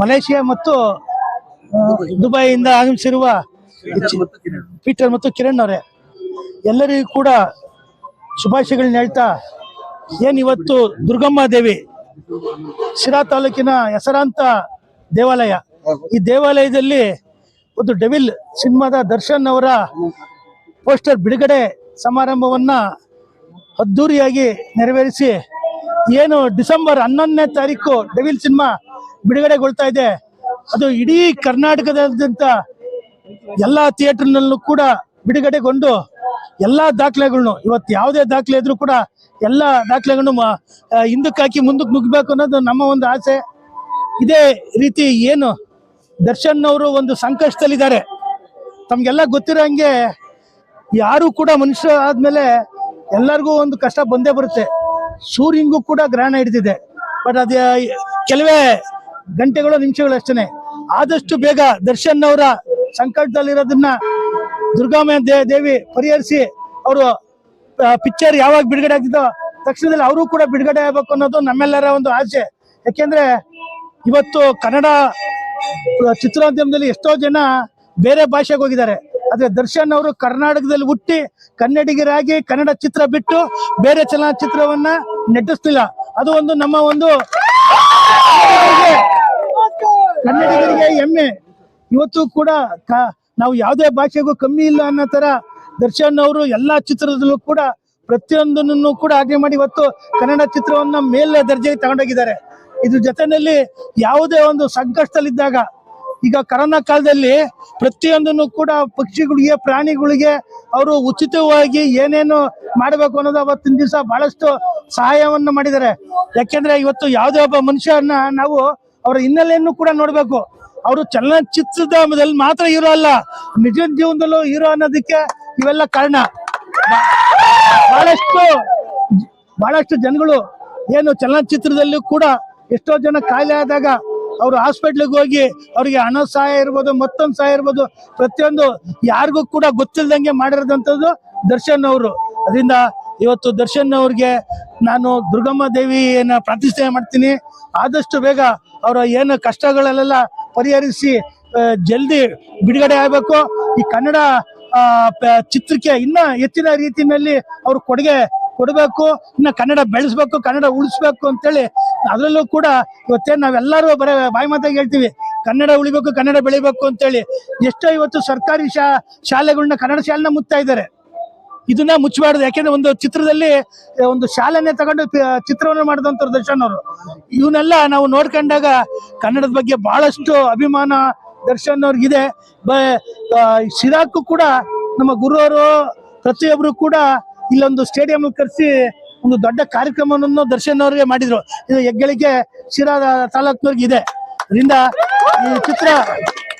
Malaysia ಮತ್ತು ಆ, ದುಬೈಯಿಂದ ಆಗಮಿಸಿರುವ ಪೀಟರ್ ಮತ್ತು ಕಿರಣ್ ಅವರೇ. ಎಲ್ಲರಿಗೂ ಕೂಡ ಶುಭಾಶಯಗಳನ್ನ ಹೇಳ್ತಾ ಏನ್ ಇವತ್ತು ದುರ್ಗಮ್ಮ ದೇವಿ ಶಿರಾ ತಾಲೂಕಿನ ಹೆಸರಾಂತ ದೇವಾಲಯ. ಈ ದೇವಾಲಯದಲ್ಲಿ ಒಂದು ಡೆವಿಲ್ ಸಿನಿಮಾದ ದರ್ಶನ್ ಅವರ ಪೋಸ್ಟರ್ ಬಿಡುಗಡೆ ಸಮಾರಂಭವನ್ನ ಅದ್ದೂರಿಯಾಗಿ ನೆರವೇರಿಸಿ ಏನು ಡಿಸೆಂಬರ್ ಹನ್ನೊಂದನೇ ತಾರೀಕು ಡೆವಿಲ್ ಸಿನಿಮಾ ಬಿಡುಗಡೆಗೊಳ್ತಾ ಇದೆ. ಅದು ಇಡೀ ಕರ್ನಾಟಕದಾದ್ಯಂತ ಎಲ್ಲ ಥಿಯೇಟರ್ನಲ್ಲೂ ಕೂಡ ಬಿಡುಗಡೆಗೊಂಡು ಎಲ್ಲ ದಾಖಲೆಗಳನ್ನು ಇವತ್ತು ಯಾವುದೇ ದಾಖಲೆ ಇದ್ರೂ ಕೂಡ ಎಲ್ಲ ದಾಖಲೆಗಳನ್ನು ಹಿಂದಕ್ಕೆ ಹಾಕಿ ಮುಂದಕ್ಕೆ ಮುಗಿಬೇಕು ಅನ್ನೋದು ನಮ್ಮ ಒಂದು ಆಸೆ. ಇದೇ ರೀತಿ ಏನು ದರ್ಶನ್ ಅವರು ಒಂದು ಸಂಕಷ್ಟದಲ್ಲಿದ್ದಾರೆ. ತಮ್ಗೆಲ್ಲ ಗೊತ್ತಿರೋ ಹಂಗೆ ಯಾರು ಕೂಡ ಮನುಷ್ಯ ಆದ್ಮೇಲೆ ಎಲ್ಲರಿಗೂ ಒಂದು ಕಷ್ಟ ಬಂದೇ ಬರುತ್ತೆ. ಸೂರ್ಯಂಗೂ ಕೂಡ ಗ್ರಹಣ ಹಿಡಿದಿದೆ. ಬಟ್ ಅದೇ, ಕೆಲವೇ ಗಂಟೆಗಳು ನಿಮಿಷಗಳು ಅಷ್ಟೇ ಆದಷ್ಟು ಬೇಗ ದರ್ಶನ್ ಅವರ ಸಂಕಟದಲ್ಲಿರೋದನ್ನ ದುರ್ಗಾಮಯ ದೇವಿ ಪರಿಹರಿಸಿ ಅವರು ಪಿಕ್ಚರ್ ಯಾವಾಗ ಬಿಡುಗಡೆ ಆಗ್ತಿದ್ದೋ ತಕ್ಷಣದಲ್ಲಿ ಅವರು ಕೂಡ ಬಿಡುಗಡೆ ಆಗಬೇಕು ಅನ್ನೋದು ನಮ್ಮೆಲ್ಲರ ಒಂದು ಆಸೆ. ಯಾಕೆಂದ್ರೆ ಇವತ್ತು ಕನ್ನಡ ಚಿತ್ರೋದ್ಯಮದಲ್ಲಿ ಎಷ್ಟೋ ಜನ ಬೇರೆ ಭಾಷೆಗೆ ಹೋಗಿದ್ದಾರೆ. ಆದ್ರೆ ದರ್ಶನ್ ಅವರು ಕರ್ನಾಟಕದಲ್ಲಿ ಹುಟ್ಟಿ ಕನ್ನಡಿಗರಾಗಿ ಕನ್ನಡ ಚಿತ್ರ ಬಿಟ್ಟು ಬೇರೆ ಚಲನಚಿತ್ರವನ್ನ ನಟಿಸ್ತಿಲ್ಲ ಅದು ಒಂದು ನಮ್ಮ ಒಂದು ಕನ್ನಡಿಗರಿಗೆ ಹೆಮ್ಮೆ. ಇವತ್ತು ಕೂಡ ನಾವು ಯಾವುದೇ ಭಾಷೆಗೂ ಕಮ್ಮಿ ಇಲ್ಲ ಅನ್ನೋ ತರ ದರ್ಶನ್ ಅವರು ಎಲ್ಲಾ ಚಿತ್ರದಲ್ಲೂ ಕೂಡ ಪ್ರತಿಯೊಂದನ್ನು ಕೂಡ ಆಜ್ಞೆ ಮಾಡಿ ಇವತ್ತು ಕನ್ನಡ ಚಿತ್ರವನ್ನ ಮೇಲೆ ದರ್ಜೆಗೆ ತಗೊಂಡೋಗಿದ್ದಾರೆ. ಇದ್ರ ಜೊತೆಯಲ್ಲಿ ಯಾವುದೇ ಒಂದು ಸಂಕಷ್ಟದಲ್ಲಿದ್ದಾಗ ಈಗ ಕರೋನಾ ಕಾಲದಲ್ಲಿ ಪ್ರತಿಯೊಂದನ್ನು ಕೂಡ ಪಕ್ಷಿಗಳಿಗೆ, ಪ್ರಾಣಿಗಳಿಗೆ ಅವರು ಉಚಿತವಾಗಿ ಏನೇನು ಮಾಡಬೇಕು ಅನ್ನೋದು ಅವತ್ತಿನ ದಿವಸ ಬಹಳಷ್ಟು ಸಹಾಯವನ್ನು ಮಾಡಿದ್ದಾರೆ. ಯಾಕೆಂದ್ರೆ ಇವತ್ತು ಯಾವುದೇ ಒಬ್ಬ ಮನುಷ್ಯನ ನಾವು ಅವರ ಹಿನ್ನೆಲೆಯನ್ನು ಕೂಡ ನೋಡ್ಬೇಕು. ಅವರು ಚಲನಚಿತ್ರದಲ್ಲಿ ಮಾತ್ರ ಹೀರೋ ಅಲ್ಲ, ನಿಜ ಜೀವನದಲ್ಲೂ ಹೀರೋ ಅನ್ನೋದಕ್ಕೆ ಇವೆಲ್ಲ ಕಾರಣ. ಬಹಳಷ್ಟು ಬಹಳಷ್ಟು ಜನಗಳು ಏನು ಚಲನಚಿತ್ರದಲ್ಲೂ ಕೂಡ ಎಷ್ಟೋ ಜನ ಕಾಯಿಲೆ ಆದಾಗ ಅವರು ಹಾಸ್ಪಿಟ್ಲಿಗೆ ಹೋಗಿ ಅವರಿಗೆ ಹಣ ಸಹಾಯ ಇರ್ಬೋದು, ಮತ್ತೊಂದು ಸಹಾಯ ಇರ್ಬೋದು, ಪ್ರತಿಯೊಂದು ಯಾರಿಗೂ ಕೂಡ ಗೊತ್ತಿಲ್ದಂಗೆ ಮಾಡಿರೋದಂಥದ್ದು ದರ್ಶನ್ ಅವರು. ಅದರಿಂದ ಇವತ್ತು ದರ್ಶನ್ ಅವ್ರಿಗೆ ನಾನು ದುರ್ಗಮ್ಮ ದೇವಿಯನ್ನ ಪ್ರತಿಷ್ಠೆ ಮಾಡ್ತೀನಿ. ಆದಷ್ಟು ಬೇಗ ಅವರ ಏನು ಕಷ್ಟಗಳಲ್ಲೆಲ್ಲ ಪರಿಹರಿಸಿ ಜಲ್ದಿ ಬಿಡುಗಡೆ ಆಗಬೇಕು. ಈ ಕನ್ನಡ ಚಿತ್ರಕ್ಕೆ ಇನ್ನ ಹೆಚ್ಚಿನ ರೀತಿಯಲ್ಲಿ ಅವ್ರು ಕೊಡುಗೆ ಕೊಡಬೇಕು, ಇನ್ನ ಕನ್ನಡ ಬೆಳೆಸ್ಬೇಕು, ಕನ್ನಡ ಉಳಿಸ್ಬೇಕು ಅಂತೇಳಿ ಅದರಲ್ಲೂ ಕೂಡ ಇವತ್ತೇನು ನಾವೆಲ್ಲರೂ ಬರೀ ಬಾಯಿ ಮಾತಾಗಿ ಹೇಳ್ತೀವಿ, ಕನ್ನಡ ಉಳಿಬೇಕು, ಕನ್ನಡ ಬೆಳಿಬೇಕು ಅಂತೇಳಿ. ಎಷ್ಟೋ ಇವತ್ತು ಸರ್ಕಾರಿ ಶಾ ಶಾಲೆಗಳನ್ನ ಕನ್ನಡ ಶಾಲೆನ ಮುತ್ತಾ ಇದ್ದಾರೆ. ಇದನ್ನ ಮುಚ್ಚಬಾರ್ದು. ಯಾಕೆಂದ್ರೆ ಒಂದು ಚಿತ್ರದಲ್ಲಿ ಒಂದು ಶಾಲೆನೆ ತಗೊಂಡು ಚಿತ್ರವನ್ನು ಮಾಡಿದಂತ ದರ್ಶನ್ ಅವರು. ಇವನ್ನೆಲ್ಲ ನಾವು ನೋಡ್ಕೊಂಡಾಗ ಕನ್ನಡದ ಬಗ್ಗೆ ಬಹಳಷ್ಟು ಅಭಿಮಾನ ದರ್ಶನ್ ಅವ್ರಿಗಿದೆ. ಬ ಆ, ಶಿರಾಕ್ಕೂ ಕೂಡ ನಮ್ಮ ಗುರುವರು ಪ್ರತಿಯೊಬ್ರು ಕೂಡ ಇಲ್ಲೊಂದು ಸ್ಟೇಡಿಯಂ ಕರೆಸಿ ಒಂದು ದೊಡ್ಡ ಕಾರ್ಯಕ್ರಮವನ್ನು ದರ್ಶನ್ ಅವರಿಗೆ ಮಾಡಿದ್ರು. ಇದು ಹೆಗ್ಗಳಿಕೆ ಶಿರಾ ತಾಲೂಕಿನವ್ರಿಗೆ ಇದೆ. ಅದರಿಂದ ಈ ಚಿತ್ರ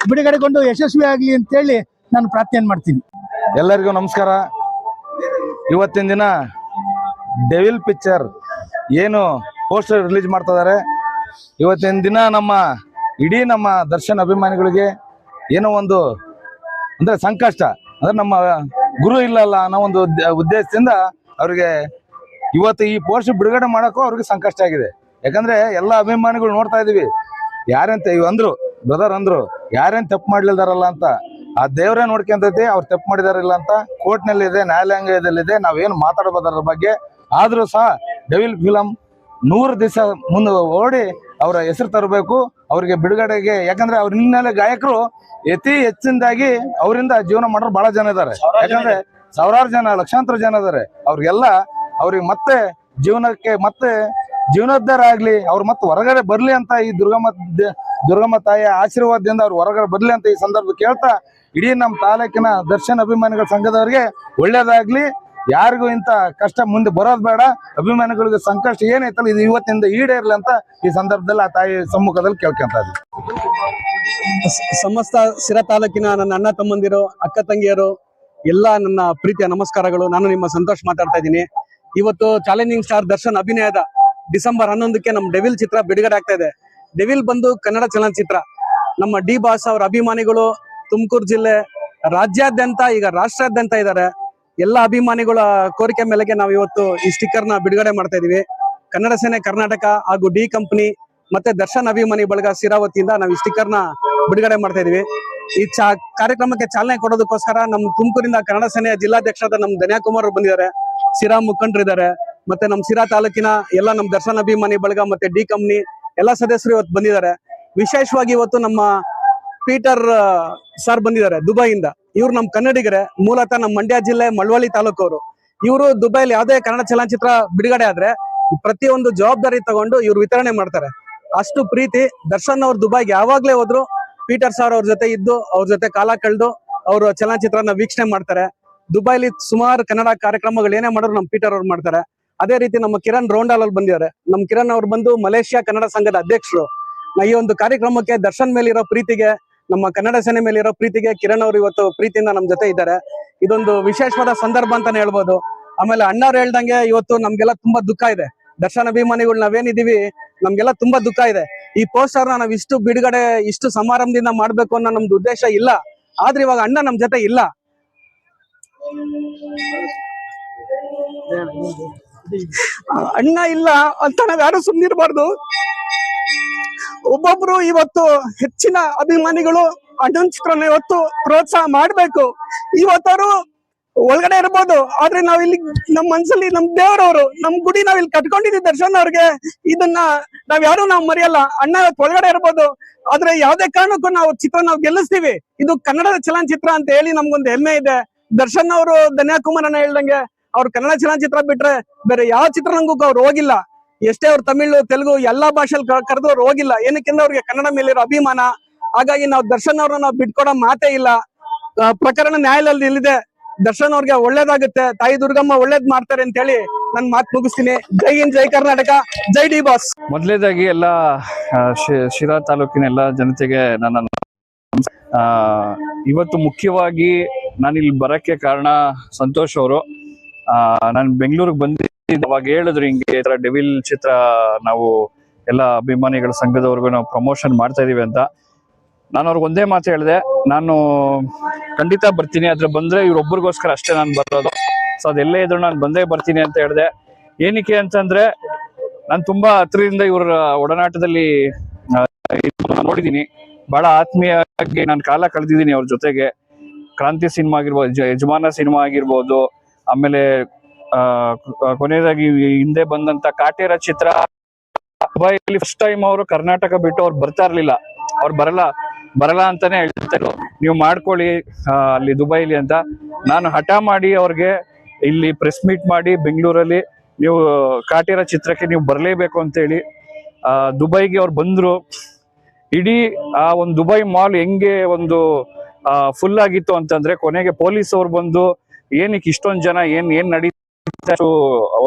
ಬಿಡುಗಡೆಗೊಂಡು ಯಶಸ್ವಿ ಆಗಲಿ ಅಂತೇಳಿ ನಾನು ಪ್ರಾರ್ಥನೆ ಮಾಡ್ತೀನಿ. ಎಲ್ಲರಿಗೂ ನಮಸ್ಕಾರ. ಇವತ್ತಿನ ದಿನ ಡೆವಿಲ್ ಪಿಕ್ಚರ್ ಏನು ಪೋಸ್ಟರ್ ರಿಲೀಸ್ ಮಾಡ್ತಾ ಇದಾರೆ ಇವತ್ತಿನ ದಿನ ನಮ್ಮ ಇಡೀ ನಮ್ಮ ದರ್ಶನ್ ಅಭಿಮಾನಿಗಳಿಗೆ ಏನೋ ಒಂದು ಅಂದ್ರೆ ಸಂಕಷ್ಟ. ಅಂದ್ರೆ ನಮ್ಮ ಗುರು ಇಲ್ಲಲ್ಲ ಅನ್ನೋ ಒಂದು ಉದ್ದ- ಉದ್ದೇಶದಿಂದ ಅವ್ರಿಗೆ ಇವತ್ತು ಈ ಪೋಸ್ಟ್ ಬಿಡುಗಡೆ ಮಾಡೋಕ್ಕೂ ಅವ್ರಿಗೆ ಸಂಕಷ್ಟ ಆಗಿದೆ. ಯಾಕಂದ್ರೆ ಎಲ್ಲ ಅಭಿಮಾನಿಗಳು ನೋಡ್ತಾ ಇದೀವಿ. ಯಾರಂತ ಇವ್ ಅಂದ್ರು ಬ್ರದರ್ ಅಂದ್ರು, ಯಾರೇನ್ ತಪ್ಪು ಮಾಡ್ಲಿಲ್ದಾರಲ್ಲ ಅಂತ. ಆ ದೇವರೇ ನೋಡ್ಕೊಂತೈತಿ ಅವ್ರು ತಪ್ಪು ಮಾಡಿದಾರಿಲ್ಲ ಅಂತ ಕೋರ್ಟ್ನಲ್ಲಿ ಇದೆ ನ್ಯಾಯಾಲಯದಲ್ಲಿದೆ ನಾವೇನು ಮಾತಾಡಬಹುದು ಅದ್ರ ಬಗ್ಗೆ. ಆದ್ರೂ ಸಹ ಡೆವಿಲ್ ಫಿಲಂ ನೂರು ದಿವಸ ಮುಂದೆ ಓಡಿ ಅವರ ಹೆಸರು ತರಬೇಕು ಅವ್ರಿಗೆ ಬಿಡುಗಡೆಗೆ. ಯಾಕಂದ್ರೆ ಅವ್ರ ಹಿನ್ನೆಲೆ ಗಾಯಕರು ಅತಿ ಹೆಚ್ಚಿನದಾಗಿ ಅವರಿಂದ ಜೀವನ ಮಾಡೋರು ಬಹಳ ಜನ ಇದಾರೆ. ಯಾಕಂದ್ರೆ ಸಾವಿರಾರು ಜನ ಲಕ್ಷಾಂತರ ಜನ ಇದಾರೆ. ಅವ್ರಿಗೆಲ್ಲ ಅವ್ರಿಗೆ ಮತ್ತೆ ಜೀವನಕ್ಕೆ ಮತ್ತೆ ಜೀವನೋದ್ಧಾರ ಆಗ್ಲಿ ಅವ್ರು ಮತ್ತೆ ಹೊರಗಡೆ ಬರ್ಲಿ ಅಂತ ಈ ದುರ್ಗಮ್ಮ ದುರ್ಗಮ್ಮ ತಾಯಿಯ ಆಶೀರ್ವಾದದಿಂದ ಅವ್ರು ಹೊರಗಡೆ ಬರ್ಲಿ ಅಂತ ಈ ಸಂದರ್ಭ ಕೇಳ್ತಾ ಇಡೀ ನಮ್ಮ ತಾಲೂಕಿನ ದರ್ಶನ್ ಅಭಿಮಾನಿಗಳ ಸಂಘದವರಿಗೆ ಒಳ್ಳೇದಾಗ್ಲಿ. ಯಾರಿಗೂ ಇಂತ ಕಷ್ಟ ಮುಂದೆ ಬರೋದ್ ಬೇಡ. ಅಭಿಮಾನಿಗಳಿಗೆ ಸಂಕಷ್ಟ ಏನೈತಲ್ಲ ಇದು ಇವತ್ತಿಂದ ಈಡೇರ್ಲಿ ಅಂತ ಈ ಸಂದರ್ಭದಲ್ಲಿ ಆ ತಾಯಿ ಸಮ್ಮುಖದಲ್ಲಿ ಕೇಳ್ಕೊಂತ ಸಮಸ್ತ ಸಿರಾ ತಾಲೂಕಿನ ನನ್ನ ಅಣ್ಣ ತಮ್ಮಂದಿರು, ಅಕ್ಕ ತಂಗಿಯರು, ಎಲ್ಲ ನನ್ನ ಪ್ರೀತಿಯ ನಮಸ್ಕಾರಗಳು. ನಾನು ನಿಮ್ಮ ಸಂತೋಷ್ ಮಾತಾಡ್ತಾ ಇದ್ದೀನಿ. ಇವತ್ತು ಚಾಲೆಂಜಿಂಗ್ ಸ್ಟಾರ್ ದರ್ಶನ್ ಅಭಿನಯದ ಡಿಸೆಂಬರ್ ಹನ್ನೊಂದಕ್ಕೆ ನಮ್ಮ ಡೆವಿಲ್ ಚಿತ್ರ ಬಿಡುಗಡೆ ಆಗ್ತಾ ಇದೆ. ಡೆವಿಲ್ ಬಂದು ಕನ್ನಡ ಚಲನಚಿತ್ರ. ನಮ್ಮ ಡಿ ಬಾಸ್ ಅವರ ಅಭಿಮಾನಿಗಳು ತುಮಕೂರು ಜಿಲ್ಲೆ ರಾಜ್ಯಾದ್ಯಂತ, ಈಗ ರಾಷ್ಟ್ರಾದ್ಯಂತ ಇದ್ದಾರೆ. ಎಲ್ಲ ಅಭಿಮಾನಿಗಳ ಕೋರಿಕೆ ಮೇಲೆಗೆ ನಾವು ಇವತ್ತು ಈ ನ ಬಿಡುಗಡೆ ಮಾಡ್ತಾ ಇದೀವಿ. ಕನ್ನಡ ಸೇನೆ ಕರ್ನಾಟಕ ಹಾಗೂ ಡಿ ಕಂಪನಿ ಮತ್ತೆ ದರ್ಶನ್ ಅಭಿಮಾನಿ ಬಳಗ ಸಿರಾವತಿಯಿಂದ ನಾವು ಈ ನ ಬಿಡುಗಡೆ ಮಾಡ್ತಾ ಇದೀವಿ. ಈ ಚಾ ಕಾರ್ಯಕ್ರಮಕ್ಕೆ ಚಾಲನೆ ಕೊಡೋದಕ್ಕೋಸ್ಕರ ನಮ್ಮ ತುಮಕೂರಿಂದ ಕನ್ನಡ ಸೇನೆಯ ಜಿಲ್ಲಾಧ್ಯಕ್ಷರಾದ ನಮ್ಮ ಧನ್ಯಾಕುಮಾರ್ ಬಂದಿದ್ದಾರೆ. ಸಿರಾ ಮುಖಂಡರಿದ್ದಾರೆ ಮತ್ತೆ ನಮ್ಮ ಸಿರಾ ತಾಲೂಕಿನ ಎಲ್ಲ ನಮ್ಮ ದರ್ಶನ್ ಅಭಿಮಾನಿ ಬಳಗ ಮತ್ತೆ ಡಿ ಕಂಪ್ನಿ ಎಲ್ಲ ಸದಸ್ಯರು ಇವತ್ತು ಬಂದಿದ್ದಾರೆ. ವಿಶೇಷವಾಗಿ ಇವತ್ತು ನಮ್ಮ ಪೀಟರ್ ಸರ್ ಬಂದಿದ್ದಾರೆ ದುಬೈಯಿಂದ. ಇವ್ರು ನಮ್ಮ ಕನ್ನಡಿಗರೇ, ಮೂಲತಃ ನಮ್ಮ ಮಂಡ್ಯ ಜಿಲ್ಲೆ ಮಳವಳ್ಳಿ ತಾಲೂಕವರು. ಇವರು ದುಬೈಲಿ ಯಾವುದೇ ಕನ್ನಡ ಚಲನಚಿತ್ರ ಬಿಡುಗಡೆ ಆದ್ರೆ ಪ್ರತಿಯೊಂದು ಜವಾಬ್ದಾರಿ ತಗೊಂಡು ಇವ್ರು ವಿತರಣೆ ಮಾಡ್ತಾರೆ. ಅಷ್ಟು ಪ್ರೀತಿ, ದರ್ಶನ್ ಅವ್ರು ದುಬೈಗೆ ಯಾವಾಗ್ಲೇ ಹೋದ್ರು, ಪೀಟರ್ ಸರ್ ಅವ್ರ ಜೊತೆ ಇದ್ದು, ಅವ್ರ ಜೊತೆ ಕಾಲ ಕಳೆದು ಅವರು ಚಲನಚಿತ್ರನ ವೀಕ್ಷಣೆ ಮಾಡ್ತಾರೆ. ದುಬೈಲಿ ಸುಮಾರು ಕನ್ನಡ ಕಾರ್ಯಕ್ರಮಗಳು ಏನೇ ಮಾಡಿದ್ರು ನಮ್ಮ ಪೀಟರ್ ಅವ್ರು ಮಾಡ್ತಾರೆ. ಅದೇ ರೀತಿ ನಮ್ಮ ಕಿರಣ್ ರೋಂಡಾಲ್ ಅಲ್ಲಿ ಬಂದಿದ್ದಾರೆ. ನಮ್ಮ ಕಿರಣ್ ಅವ್ರು ಬಂದು ಮಲೇಷ್ಯಾ ಕನ್ನಡ ಸಂಘದ ಅಧ್ಯಕ್ಷರು. ಈ ಒಂದು ಕಾರ್ಯಕ್ರಮಕ್ಕೆ ದರ್ಶನ್ ಮೇಲಿರೋ ಪ್ರೀತಿಗೆ ನಮ್ಮ ಕನ್ನಡ ಸೇನೆ ಇರೋ ಪ್ರೀತಿಗೆ ಕಿರಣ್ ಅವರು ಇವತ್ತು ಪ್ರೀತಿಯಿಂದ ನಮ್ಮ ಜೊತೆ ಇದ್ದಾರೆ. ಇದೊಂದು ವಿಶೇಷವಾದ ಸಂದರ್ಭ ಅಂತಾನೆ ಹೇಳ್ಬೋದು. ಆಮೇಲೆ ಅಣ್ಣವ್ರು ಹೇಳ್ದಂಗೆ ಇವತ್ತು ನಮ್ಗೆಲ್ಲ ತುಂಬಾ ದುಃಖ ಇದೆ. ದರ್ಶನ ಅಭಿಮಾನಿಗಳು ನಾವೇನಿದೀವಿ, ನಮ್ಗೆಲ್ಲ ತುಂಬಾ ದುಃಖ ಇದೆ. ಈ ಪೋಸ್ಟರ್ ನಾವ್ ಇಷ್ಟು ಬಿಡುಗಡೆ, ಇಷ್ಟು ಸಮಾರಂಭದಿಂದ ಮಾಡ್ಬೇಕು ಅನ್ನೋ ನಮ್ದು ಉದ್ದೇಶ ಇಲ್ಲ. ಆದ್ರೆ ಇವಾಗ ಅಣ್ಣ ನಮ್ ಜೊತೆ ಇಲ್ಲ. ಅಣ್ಣ ಇಲ್ಲ ಅಂತ ನಾವ್ ಯಾರು ಸುಮ್ನಿರ್ಬಾರ್ದು. ಒಬ್ಬೊಬ್ರು ಇವತ್ತು ಹೆಚ್ಚಿನ ಅಭಿಮಾನಿಗಳು ಅಣ್ಣನ್ ಇವತ್ತು ಪ್ರೋತ್ಸಾಹ ಮಾಡ್ಬೇಕು. ಇವತ್ತವರು ಒಳಗಡೆ ಇರ್ಬೋದು. ಆದ್ರೆ ನಾವ್ ಇಲ್ಲಿ ನಮ್ ಮನ್ಸಲ್ಲಿ ನಮ್ ದೇವರವರು, ನಮ್ ಗುಡಿ ನಾವ್ ಇಲ್ಲಿ ಕಟ್ಕೊಂಡಿದೀವಿ ದರ್ಶನ್ ಅವ್ರಿಗೆ. ಇದನ್ನ ನಾವ್ ಯಾರು ನಾವ್ ಮರೆಯಲ್ಲ. ಅಣ್ಣ ಒಳಗಡೆ ಇರ್ಬೋದು. ಆದ್ರೆ ಯಾವ್ದೇ ಕಾರಣಕ್ಕೂ ನಾವು ಚಿತ್ರ ನಾವು ಗೆಲ್ಲಿಸ್ತೀವಿ. ಇದು ಕನ್ನಡದ ಚಲನಚಿತ್ರ ಅಂತ ಹೇಳಿ ನಮ್ಗೊಂದು ಹೆಮ್ಮೆ ಇದೆ. ದರ್ಶನ್ ಅವರು ಧನ್ಯಾಕುಮಾರನ ಹೇಳ್ದಂಗೆ, ಅವ್ರು ಕನ್ನಡ ಚಲನಚಿತ್ರ ಬಿಟ್ರೆ ಬೇರೆ ಯಾವ ಚಿತ್ರರಂಗಕ್ಕೂ ಅವ್ರು ಹೋಗಿಲ್ಲ. ಎಷ್ಟೇ ಅವ್ರು ತಮಿಳು ತೆಲುಗು ಎಲ್ಲಾ ಭಾಷೆಲ್ ಕರೆದು ಅವ್ರು ಹೋಗಿಲ್ಲ. ಏನಕ್ಕೆಂದ್ರೆ ಅವ್ರಿಗೆ ಕನ್ನಡ ಮೇಲಿರೋ ಅಭಿಮಾನ. ಹಾಗಾಗಿ ನಾವು ದರ್ಶನ್ ಅವ್ರನ್ನ ನಾವು ಬಿಟ್ಕೊಡೋ ಮಾತೇ ಇಲ್ಲ. ಆ, ಪ್ರಕರಣ ನ್ಯಾಯಾಲಯದಲ್ಲಿ ಇಲ್ಲಿದೆ ದರ್ಶನ್ ಅವ್ರಿಗೆ ಒಳ್ಳೇದಾಗುತ್ತೆ. ತಾಯಿ ದುರ್ಗಮ್ಮ ಒಳ್ಳೇದ್ ಮಾಡ್ತಾರೆ ಅಂತ ಹೇಳಿ ನನ್ ಮಾತು ಮುಗಿಸ್ತೀನಿ. ಜೈ ಹಿಂದ್ ಜೈ ಕರ್ನಾಟಕ. ಜೈ ಡಿ ಬಾಸ್. ಮೊದಲೇದಾಗಿ ಎಲ್ಲ ಆ, ಶಿರಾ ತಾಲೂಕಿನ ಎಲ್ಲ ಜನತೆಗೆ ನನ್ನ ಆ, ಇವತ್ತು ಮುಖ್ಯವಾಗಿ ನಾನು ಇಲ್ಲಿ ಬರಕ್ಕೆ ಕಾರಣ ಸಂತೋಷ್ ಅವರು. ನಾನು ಬೆಂಗಳೂರಿಗೆ ಬಂದಿದ್ದೆ ಅವಾಗ ಹೇಳಿದ್ರು ಹಿಂಗೆ ಈ ತರ ಡೆವಿಲ್ ಚಿತ್ರ ನಾವು ಎಲ್ಲ ಅಭಿಮಾನಿಗಳ ಸಂಘದವ್ರಿಗೂ ನಾವು ಪ್ರಮೋಷನ್ ಮಾಡ್ತಾ ಇದೀವಿ ಅಂತ. ನಾನು ಅವ್ರಿಗೆ ಒಂದೇ ಮಾತು ಹೇಳಿದೆ, ನಾನು ಖಂಡಿತ ಬರ್ತೀನಿ, ಆದ್ರೆ ಬಂದ್ರೆ ಇವ್ರೊಬ್ಬರಿಗೋಸ್ಕರ ಅಷ್ಟೇ ನಾನು ಬರೋದು. ಸೊ ಅದೆಲ್ಲೇ ಇದ್ರು ನಾನು ಬಂದೇ ಬರ್ತೀನಿ ಅಂತ ಹೇಳಿದೆ. ಏನಕ್ಕೆ ಅಂತಂದ್ರೆ ನಾನು ತುಂಬಾ ಹತ್ರದಿಂದ ಇವರ ಒಡನಾಟದಲ್ಲಿ ನೋಡಿದೀನಿ ಬಹಳ ಆತ್ಮೀಯವಾಗಿ ನಾನು ಕಾಲ ಕಳೆದಿದ್ದೀನಿ ಅವ್ರ ಜೊತೆಗೆ. ಕ್ರಾಂತಿ ಸಿನಿಮಾ ಆಗಿರ್ಬೋದು, ಯಜಮಾನ ಸಿನಿಮಾ ಆಗಿರ್ಬೋದು, ಆಮೇಲೆ ಕೊನೆಯದಾಗಿ ಈ ಹಿಂದೆ ಬಂದಂತ ಕಾಟೇರ ಚಿತ್ರ. ದುಬೈಲಿ ಫಸ್ಟ್ ಟೈಮ್ ಅವರು ಕರ್ನಾಟಕ ಬಿಟ್ಟು ಅವ್ರು ಬರ್ತಾ ಇರ್ಲಿಲ್ಲ. ಅವ್ರು ಬರಲ್ಲ ಬರಲ್ಲ ಅಂತಾನೆ ಹೇಳ್ತಾರೆ ನೀವು ಮಾಡ್ಕೊಳ್ಳಿ ಆ, ಅಲ್ಲಿ ದುಬೈಲಿ ಅಂತ. ನಾನು ಹಠ ಮಾಡಿ ಅವ್ರಿಗೆ ಇಲ್ಲಿ ಪ್ರೆಸ್ ಮೀಟ್ ಮಾಡಿ ಬೆಂಗಳೂರಲ್ಲಿ ನೀವು ಕಾಟೇರ ಚಿತ್ರಕ್ಕೆ ನೀವು ಬರಲೇಬೇಕು ಅಂತೇಳಿ ಆ ದುಬೈಗೆ ಅವ್ರು ಬಂದ್ರು. ಇಡೀ ಆ ಒಂದು ದುಬೈ ಮಾಲ್ ಹೆಂಗೆ ಒಂದು ಫುಲ್ ಆಗಿತ್ತು ಅಂತಂದ್ರೆ ಕೊನೆಗೆ ಪೊಲೀಸ್ ಅವ್ರು ಬಂದು ಏನಕ್ಕೆ ಇಷ್ಟೊಂದು ಜನ ಏನ್ ಏನ್ ನಡೀತಾ ಇತ್ತು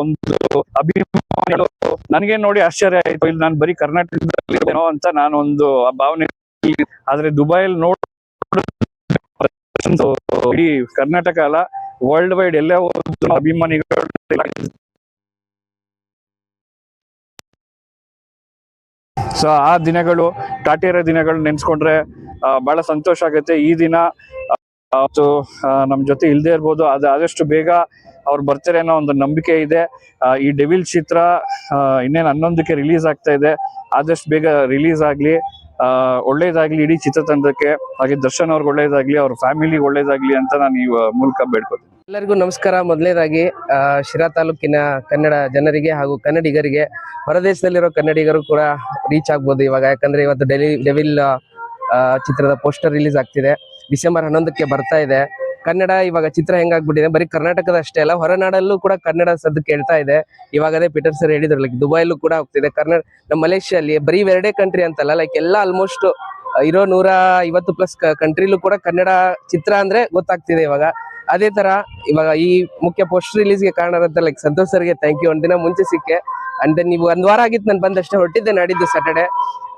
ಒಂದು ಅಭಿಮಾನಿಗಳು. ನನಗೆ ನೋಡಿ ಆಶ್ಚರ್ಯ ಆಯ್ತು, ಇಲ್ಲಿ ನಾನು ಬರೀ ಕರ್ನಾಟಕದಲ್ಲಿ ಇದ್ದೇನೋ ಅಂತ ನಾನು ಒಂದು ಭಾವನೆ ಆದ್ರೆ ದುಬೈಲ್ ನೋಡ್ ಇಡೀ ಕರ್ನಾಟಕ ಅಲ್ಲ ವರ್ಲ್ಡ್ ವೈಡ್ ಎಲ್ಲ ಅಭಿಮಾನಿಗಳು. ಸೊ ಆ ದಿನಗಳು ಕಾಟೇರ ದಿನಗಳು ನೆನ್ಸ್ಕೊಂಡ್ರೆ ಬಹಳ ಸಂತೋಷ ಆಗುತ್ತೆ. ಈ ದಿನ ನಮ್ಮ ನಮ್ ಜೊತೆ ಇಲ್ದೇ ಇರ್ಬೋದು. ಅದು ಆದಷ್ಟು ಬೇಗ ಅವ್ರು ಬರ್ತಾರೆ ಅನ್ನೋ ಒಂದು ನಂಬಿಕೆ ಇದೆ. ಈ ಡೆವಿಲ್ ಚಿತ್ರ ಇನ್ನೇನು ಹನ್ನೊಂದಕ್ಕೆ ರಿಲೀಸ್ ಆಗ್ತಾ ಇದೆ. ಆದಷ್ಟು ಬೇಗ ರಿಲೀಸ್ ಆಗಲಿ. ಒಳ್ಳೇದಾಗ್ಲಿ ಇಡೀ ಚಿತ್ರತಂಡಕ್ಕೆ. ಹಾಗೆ ದರ್ಶನ್ ಅವ್ರಿಗೆ ಒಳ್ಳೇದಾಗ್ಲಿ, ಅವ್ರ ಫ್ಯಾಮಿಲಿಗೆ ಒಳ್ಳೇದಾಗ್ಲಿ ಅಂತ ನಾನು ಈ ಮೂಲಕ ಬೇಡ್ಕೊತೀನಿ. ಎಲ್ಲರಿಗೂ ನಮಸ್ಕಾರ. ಮೊದಲನೇದಾಗಿ ಶಿರಾ ತಾಲೂಕಿನ ಕನ್ನಡ ಜನರಿಗೆ ಹಾಗೂ ಕನ್ನಡಿಗರಿಗೆ, ಹೊರದೇಶದಲ್ಲಿರೋ ಕನ್ನಡಿಗರು ಕೂಡ ರೀಚ್ ಆಗ್ಬೋದು ಇವಾಗ. ಯಾಕಂದ್ರೆ ಇವತ್ತು ಡೆಲಿ, ಡೆವಿಲ್ ಚಿತ್ರದ ಪೋಸ್ಟರ್ ರಿಲೀಸ್ ಆಗ್ತಿದೆ. ಡಿಸೆಂಬರ್ ಹನ್ನೊಂದಕ್ಕೆ ಬರ್ತಾ ಇದೆ. ಕನ್ನಡ ಇವಾಗ ಚಿತ್ರ ಹೆಂಗಾಗ್ಬಿಟ್ಟಿದೆ? ಬರೀ ಕರ್ನಾಟಕದ ಅಷ್ಟೇ ಅಲ್ಲ ಹೊರನಾಡಲ್ಲೂ ಕೂಡ ಕನ್ನಡ ಸದ್ದು ಕೇಳ್ತಾ ಇದೆ. ಇವಾಗ ಅದೇ ಪೀಟರ್ ಸರ್ ಹೇಳಿದ್ರು ಲೈಕ್ ದುಬೈಲೂ ಕೂಡ ಹೋಗ್ತಿದೆ. ಕನ್ನಡ ನಮ್ಮ ಮಲೇಷ್ಯಾಲಿ ಬರೀ ಎರಡೇ ಕಂಟ್ರಿ ಅಂತಲ್ಲ ಲೈಕ್ ಎಲ್ಲ ಆಲ್ಮೋಸ್ಟ್ ಇರೋ ನೂರ ಐವತ್ತು ಪ್ಲಸ್ ಕಂಟ್ರಿಲೂ ಕೂಡ ಕನ್ನಡ ಚಿತ್ರ ಅಂದ್ರೆ ಗೊತ್ತಾಗ್ತಿದೆ ಇವಾಗ. ಅದೇ ತರ ಇವಾಗ ಈ ಮುಖ್ಯ ಪೋಸ್ಟ್ ರಿಲೀಸ್ಗೆ ಕಾರಣರಂತ ಲೈಕ್ ಸಂತೋಷ್ ಸರ್ಗೆ ಥ್ಯಾಂಕ್ ಯು ಒಂದಿನ ದಿನ ಮುಂಚೆ ಸಿಕ್ಕೆ. ಅಂಡ್ ದೆನ್ ನೀವು ಒಂದ್ ವಾರ ಆಗಿತ್ತು ನಾನು ಬಂದಷ್ಟೇ ಹೊರಟಿದ್ದೆ ನಾಡಿದ್ದು ಸಾಟರ್ಡೆ ಆ,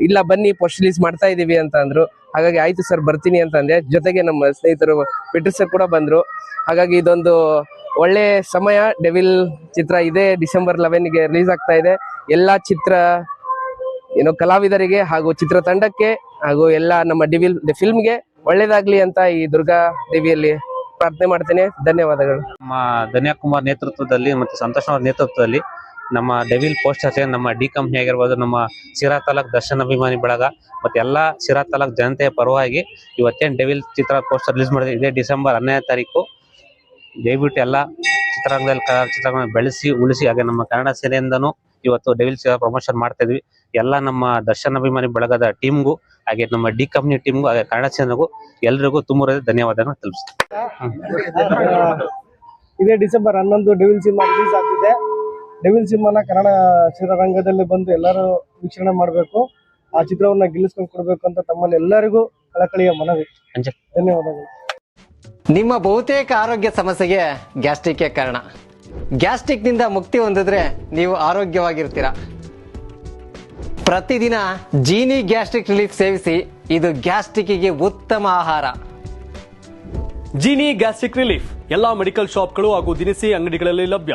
ಇಲ್ಲ ಬನ್ನಿ ಪೋಸ್ಟ್ ರಿಲೀಸ್ ಮಾಡ್ತಾ ಇದೀವಿ ಅಂತ ಅಂದ್ರು. ಹಾಗಾಗಿ ಆಯ್ತು ಸರ್ ಬರ್ತೀನಿ ಅಂತ ಅಂದೆ. ಜೊತೆಗೆ ನಮ್ಮ ಸ್ನೇಹಿತರು ಪಿಟ್ರ್ ಸರ್ ಕೂಡ ಬಂದ್ರು. ಹಾಗಾಗಿ ಇದೊಂದು ಒಳ್ಳೆ ಸಮಯ. ಡೆವಿಲ್ ಚಿತ್ರ ಇದೆ. ಡಿಸೆಂಬರ್ಗೆ ರಿಲೀಸ್ ಆಗ್ತಾ ಇದೆ. ಎಲ್ಲಾ ಚಿತ್ರ, ಏನೋ ಕಲಾವಿದರಿಗೆ ಹಾಗೂ ಚಿತ್ರತಂಡಕ್ಕೆ ಹಾಗೂ ಎಲ್ಲ ನಮ್ಮ ಡಿವಿಲ್ ಫಿಲ್ಮ್ಗೆ ಒಳ್ಳೇದಾಗ್ಲಿ ಅಂತ ಈ ದುರ್ಗಾ ದೇವಿಯಲ್ಲಿ ಪ್ರಾರ್ಥನೆ ಮಾಡ್ತೇನೆ. ಧನ್ಯವಾದಗಳು. ನಮ್ಮ ಧನ್ಯಕುಮಾರ್ ನೇತೃತ್ವದಲ್ಲಿ ಮತ್ತೆ ಸಂತೋಷ್ ಅವರ ನೇತೃತ್ವದಲ್ಲಿ ನಮ್ಮ ಡೆವಿಲ್ ಪೋಸ್ಟ್ ಜೊತೆ ನಮ್ಮ ಡಿ ಕಂಪ್ನಿ ಆಗಿರ್ಬೋದು ನಮ್ಮ ಸಿರಾ ತಾಲೂಕ್ ದರ್ಶನ್ ಅಭಿಮಾನಿ ಬಳಗ, ಮತ್ತೆ ಎಲ್ಲಾ ಸಿರಾ ತಾಲೂಕ್ ಜನತೆಯ ಪರವಾಗಿ ಇವತ್ತೇನು ಡೆವಿಲ್ ಚಿತ್ರ ಪೋಸ್ಟರ್ ರಿಲೀಸ್ ಮಾಡಿದೆ, ಇದೇ ಡಿಸೆಂಬರ್ ಹನ್ನೆರಡು ತಾರೀಕು. ದಯವಿಟ್ಟು ಎಲ್ಲ ಚಿತ್ರರಂಗದಲ್ಲಿ ಚಿತ್ರಗಳನ್ನ ಬೆಳೆಸಿ, ಉಳಿಸಿ, ಹಾಗೆ ನಮ್ಮ ಕನ್ನಡ ಸೇನೆಯಿಂದನೂ ಇವತ್ತು ಡೆವಿಲ್ ಚಿತ್ರ ಪ್ರಮೋಷನ್ ಮಾಡ್ತಾ ಇದ್ವಿ. ಎಲ್ಲ ನಮ್ಮ ದರ್ಶನ್ ಅಭಿಮಾನಿ ಬಳಗದ ಟೀಮ್ಗೂ, ಹಾಗೆ ನಮ್ಮ ಡಿ ಕಂಪ್ನಿ ಟೀಮ್ಗೂ, ಹಾಗೆ ಕನ್ನಡ ಸೇನೆಗೂ ಎಲ್ರಿಗೂ ತುಂಬ ಧನ್ಯವಾದಗಳನ್ನು ತಿಳಿಸ್ತೀನಿ. ಇದೇ ಡಿಸೆಂಬರ್ ಹನ್ನೊಂದು ಡೆವಿಲ್ ಸಿನಿಮಾ ರಿಲೀಸ್ ಆಗ್ತಿದೆ. ಡೆವಿಲ್ ಸಿಂಹನ ಕನ್ನಡ ಚಿತ್ರರಂಗದಲ್ಲಿ ಬಂದು ಎಲ್ಲರೂ ವೀಕ್ಷಣೆ ಮಾಡಬೇಕು. ಆ ಚಿತ್ರವನ್ನ ಗೆಲ್ಲಿಸ್ಕೊಂಡು ಕೊಡಬೇಕು ಅಂತ ತಮ್ಮಲ್ಲಿ ಎಲ್ಲರಿಗೂ ಕಳಕಳಿಯ ಮನವಿ. ಧನ್ಯವಾದಗಳು. ನಿಮ್ಮ ಬಹುತೇಕ ಆರೋಗ್ಯ ಸಮಸ್ಯೆಗೆ ಗ್ಯಾಸ್ಟ್ರಿಕ್ ಕಾರಣ. ಗ್ಯಾಸ್ಟ್ರಿಕ್ನಿಂದ ಮುಕ್ತಿ ಹೊಂದಿದ್ರೆ ನೀವು ಆರೋಗ್ಯವಾಗಿರ್ತೀರ. ಪ್ರತಿದಿನ ಜೀನಿ ಗ್ಯಾಸ್ಟ್ರಿಕ್ ರಿಲೀಫ್ ಸೇವಿಸಿ ಇದು ಗ್ಯಾಸ್ಟ್ರಿಕ್ಗೆ ಉತ್ತಮ ಆಹಾರ. Jeeni gastric relief. ಎಲ್ಲಾ ಮೆಡಿಕಲ್ ಶಾಪ್ಗಳು ಹಾಗೂ ದಿನಸಿ ಅಂಗಡಿಗಳಲ್ಲಿ ಲಭ್ಯ.